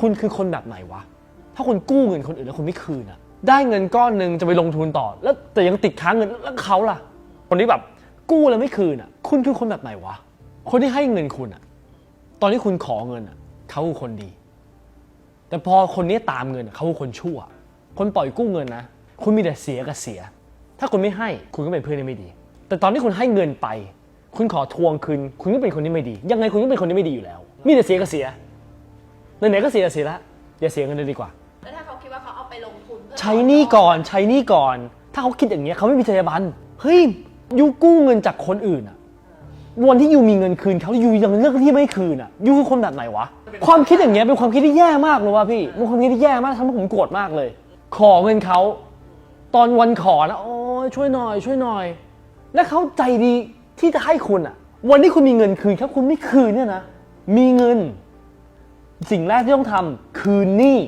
คุณคือคนแบบไหนวะ ถ้าคุณกู้เงินคนอื่นแล้วคุณไม่คืนอะได้เงินก้อนหนึ่งจะไปลงทุนต่อ แล้วแต่ยังติดค้างเงินแล้วเขาล่ะ คนที่แบบกู้แล้วไม่คืนอะคุณคือคนแบบไหนวะ คนที่ให้เงินคุณอะตอนที่คุณขอเงินอะเขาคือคนดี แต่พอคนนี้ตามเงินอะเขาคือคนชั่ว คนปล่อยกู้เงินนะ คุณมีแต่เสียกับเสีย ถ้าคุณไม่ให้คุณก็เป็นเพื่อนที่ไม่ดี แต่ตอนที่คุณให้เงินไป คุณขอทวงคืนคุณก็เป็นคนที่ไม่ดี ยังไงคุณก็เป็นคนที่ไม่ดีอยู่แล้ว มีแต่เสียกับเสีย ไหนๆก็เสียกับเสียละอย่าเสียเงินเลยดีกว่า แล้วถ้าเขาคิดว่าเขาเอาไปลงทุนเพื่อใช้หนี้ก่อนใช้หนี้ก่อน ถ้าเขาคิดอย่างเงี้ยเขาไม่มีจรรยาบรรณเฮ้ยยูกู้เงินจากคนอื่นอะวันที่ยูมีเงินคืนเขายูยังเลือกที่ไม่คืนอะยูคือคนแบบไหนวะ ความคิดอย่างเงี้ยเป็นความคิดที่แย่มากเลยว่ะพี่เป็นความคิดที่แย่มากทำให้ผมโกรธมากเลย ขอเงินเขาตอนวันขอนะโอ้ยช่วยหน่อย ช่วยหน่อย และเขาใจดีที่จะให้คุณอะวันที่คุณมีเงินคืนครับคุณไม่คืนเนี่ยนะมีเงิน สิ่งแรกที่ต้องทำคือหนี้